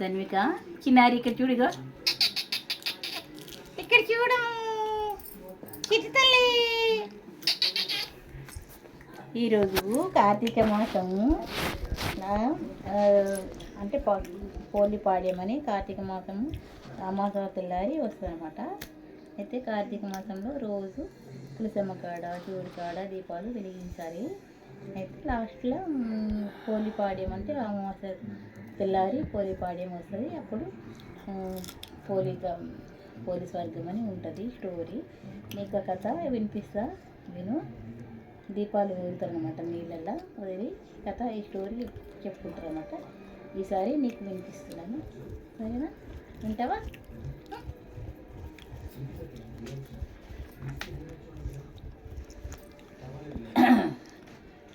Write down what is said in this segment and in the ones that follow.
ధన్విక చిన్నారి ఇక్కడ చూడుగా ఇక్కడ చూడు. చిట్టి తల్లి. ఈరోజు కార్తీక మాసము. అంటే పోలి పాడ్యమని కార్తీక మాసము అమాస తెల్లారి వస్తుందన్నమాట. అయితే కార్తీక మాసంలో రోజు తులసమ్మ కాడ చూడు కాడ దీపాలు వెలిగించాలి. అయితే లాస్ట్లో పోలి పాడ్యం అంటే అమ్మవాస తెల్లారి పోలి పాడ్యం వస్తుంది. అప్పుడు ఆ, పోలిక పోలీస్ వర్గం అని ఉంటుంది స్టోరీ. నీకు కథ వినిపిస్తా? నేను దీపాలు వదులుతారనమాట నీళ్ళల్లో. వదిలి కథ ఈ స్టోరీ చెప్పుకుంటారు అనమాట ఈసారి నీకు వినిపిస్తున్నాను సరేనా? వింటావా?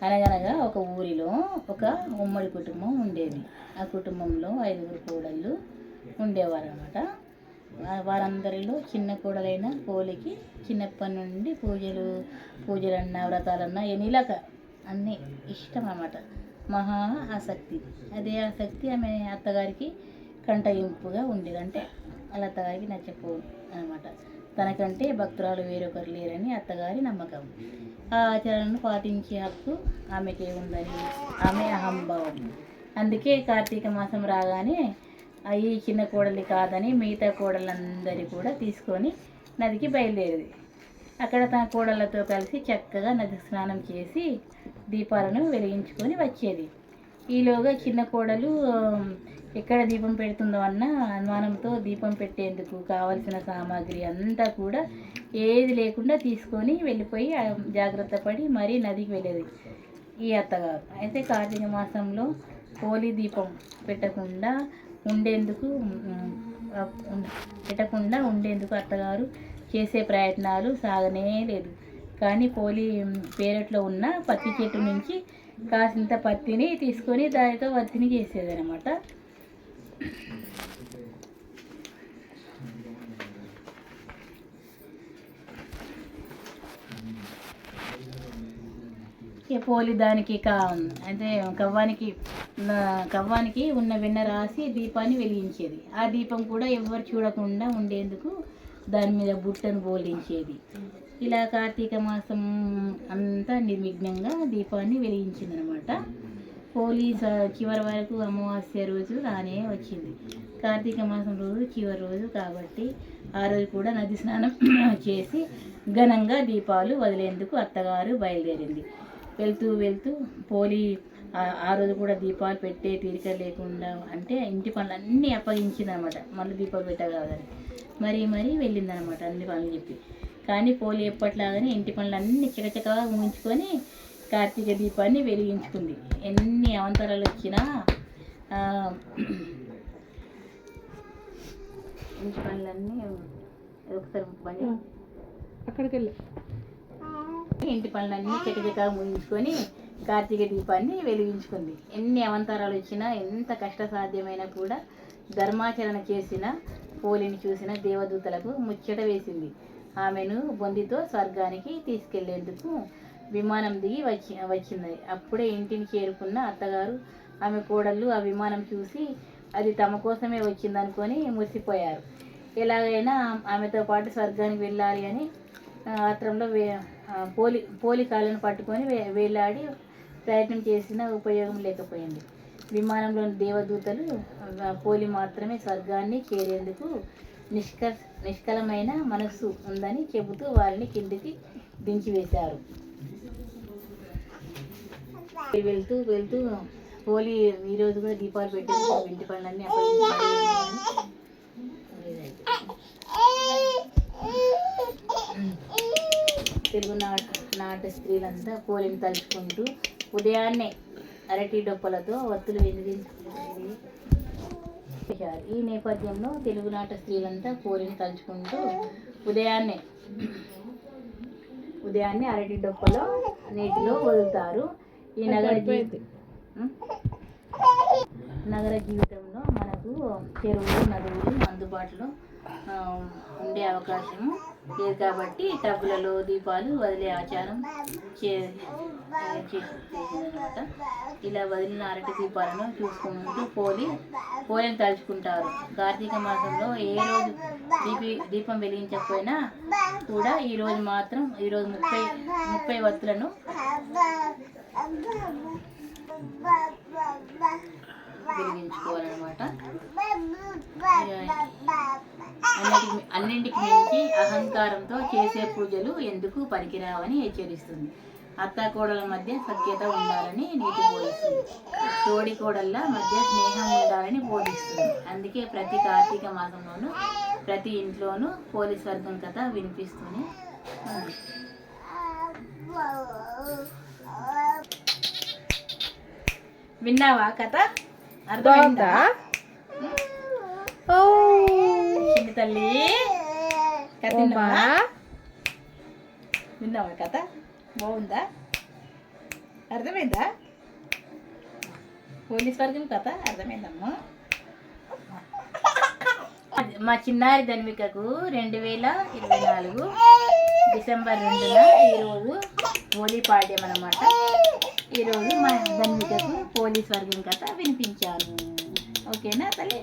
అనగనగా ఒక ఊరిలో ఒక ఉమ్మడి కుటుంబం ఉండేది. ఆ కుటుంబంలో ఐదుగురు కోడళ్ళు ఉండేవారు అనమాట వారందరిలో చిన్న కోడలైన పోలికి చిన్నప్పటి నుండి పూజలు పూజలన్నా వ్రతాలన్నా ఎనిలక అన్నీ ఇష్టం అన్నమాట మహా ఆసక్తి. అదే ఆసక్తి ఆమె అత్తగారికి కంటయింపుగా ఉండేది. అంటే వాళ్ళ అత్తగారికి నచ్చపో అనమాట తనకంటే భక్తురాలు వేరొకరు లేరని అత్తగారి నమ్మకం. ఆ ఆచరణను పాటించే హక్కు ఆమెకే ఉందని ఆమె అహంభావం. అందుకే కార్తీక మాసం రాగానే అయ్యి చిన్న కోడలి కాదని మిగతా కోడలందరి కూడా తీసుకొని నదికి బయలుదేరేది. అక్కడ తన కోడళ్ళతో కలిసి చక్కగా నది స్నానం చేసి దీపాలను వెలిగించుకొని వచ్చేది. ఈలోగా చిన్న కోడలు ఎక్కడ దీపం పెడుతుందో అన్న అనుమానంతో దీపం పెట్టేందుకు కావలసిన సామాగ్రి అంతా కూడా ఏది లేకుండా తీసుకొని వెళ్ళిపోయి జాగ్రత్త పడి మరీ నదికి వెళ్ళేది ఈ అత్తగారు. అయితే కార్తీక మాసంలో హోలీ దీపం పెట్టకుండా ఉండేందుకు పెట్టకుండా ఉండేందుకు అత్తగారు చేసే ప్రయత్నాలు సాగనే లేదు. కానీ పోలి పేరెట్లో పేరట్లో ఉన్న పత్తి చెట్టు నుంచి కాసింత పత్తిని తీసుకొని దానితో వత్తిని చేసేదనమాట పోలి దానికి కా అంటే కవ్వానికి కవ్వానికి ఉన్న వెన్న రాసి దీపాన్ని వెలిగించేది. ఆ దీపం కూడా ఎవరు చూడకుండా ఉండేందుకు దాని మీద బుట్టను బోలించేది. ఇలా కార్తీక మాసం అంతా నిర్విఘ్నంగా దీపాన్ని వెలిగించిందనమాట. హోలీ స- చివరి వరకు అమావాస్య రోజు రానే వచ్చింది. కార్తీక మాసం రోజు చివరి రోజు కాబట్టి ఆ రోజు కూడా నది స్నానం చేసి ఘనంగా దీపాలు వదిలేందుకు అత్తగారు బయలుదేరింది. వెళ్తూ వెళ్తూ పోలి ఆ- రోజు కూడా దీపాలు పెట్టే తీరిక లేకుండా అంటే ఇంటి పనులన్నీ అప్పగించిందనమాట. మళ్ళీ దీపాలు పెట్టగలదని. మరీ మరీ వెళ్ళిందనమాట అన్ని పనులు చెప్పి. కానీ పోలి ఎప్పట్లాగానే ఇంటి పనులన్నీ చకచకగా ఊహించుకొని కార్తీక దీపాన్ని వెలిగించుకుంది. ఎన్ని అవంతరాలు వచ్చినా ఇంటి పనులన్నీ ఒకసారి బండి అక్కడికి వెళ్ళి ఇంటి పనులన్నీ చకచకా ముగించుకొని కార్తీక దీపాన్ని వెలిగించుకుంది. ఎన్ని అవంతరాలు వచ్చినా ఎంత కష్టసాధ్యమైనా కూడా ధర్మాచరణ చేసిన పోలిని చూసిన దేవదూతలకు ముచ్చట వేసింది. ఆమెను బొందితో స్వర్గానికి తీసుకెళ్ళేందుకు విమానం దిగి వచ్చి వచ్చింది. అప్పుడే ఇంటిని చేరుకున్న అత్తగారు ఆమె కోడళ్ళు ఆ విమానం చూసి అది తమ కోసమే వచ్చిందనుకొని మురిసిపోయారు. ఎలాగైనా ఆమెతో పాటు స్వర్గానికి వెళ్ళాలి అని ఆత్రంలో వే పోలి పోలి కాళ్ళను పట్టుకొని వేలాడి ప్రయత్నం చేసిన ఉపయోగం లేకపోయింది. విమానంలోని దేవదూతలు పోలి మాత్రమే స్వర్గాన్ని చేరేందుకు నిష్క నిష్కలమైన మనస్సు ఉందని చెబుతూ వారిని కిందికి దించివేశారు. వెళ్తూ వెళ్తూ హోలీ ఈరోజు కూడా దీపాలు పెట్టి ఇంటి పనులన్నీ తెలుగు నాట నాట స్త్రీలంతా పోలిని తలుచుకుంటూ ఉదయాన్నే అరటి డొప్పలతో వత్తులు ఒత్తులు వెలిగించుకునేది ఈ నేపథ్యంలో తెలుగునాట స్త్రీలంతా పోలిని తలుచుకుంటూ ఉదయాన్నే ఉదయాన్నే అరటి డొప్పలో నీటిలో వదులుతారు ఈ నగర పడిపోయింది. ఉం? నగర జీవితంలో మనకు చెరువులు నదులు అందుబాటులో ఉండే అవకాశం లేదు కాబట్టి టబ్బులలో దీపాలు వదిలే ఆచారం చే చేసిందనమాట ఇలా వదిలిన అరటి దీపాలను చూసుకుంటూ పోలి పోలిని తలుచుకుంటారు. కార్తీక మాసంలో ఏ రోజు దీపి దీపం వెలిగించకపోయినా కూడా ఈ రోజు మాత్రం ఈరోజు ముప్పై ముప్పై వత్తులను వెలిగించుకోవాలన్నమాట. అన్నిటికి అన్నింటికి మించి అహంకారంతో చేసే పూజలు ఎందుకు పనికిరావని హెచ్చరిస్తుంది. అత్తకోడల మధ్య సఖ్యత ఉండాలని నీటి బోధిస్తుంది. తోడి కోడళ్ళ మధ్య స్నేహం ఉండాలని బోధిస్తుంది. అందుకే ప్రతి కార్తీక మాసంలోనూ ప్రతి ఇంట్లోనూ పోలీస్ వర్గం కథ వినిపిస్తూనే ఉంది. విన్నావా కథ? అర్థమైందా? చిన్న తల్లి కథ? విన్నావా? కథ? బాగుందా? అర్థమైందా? పోలీస్ వర్గం కథ? అర్థమైందమ్మా. మా చిన్నారి ధన్వికకు రెండు వేల ఇరవై నాలుగు డిసెంబర్ రెండున ఈరోజు హోలీ పాడ్యం అనమాట ఈరోజు మా ధన్వికకు పోలీస్ వర్గం కథ వినిపించాను ఓకేనా తల్లి?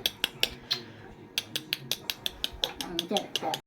సరే సరే.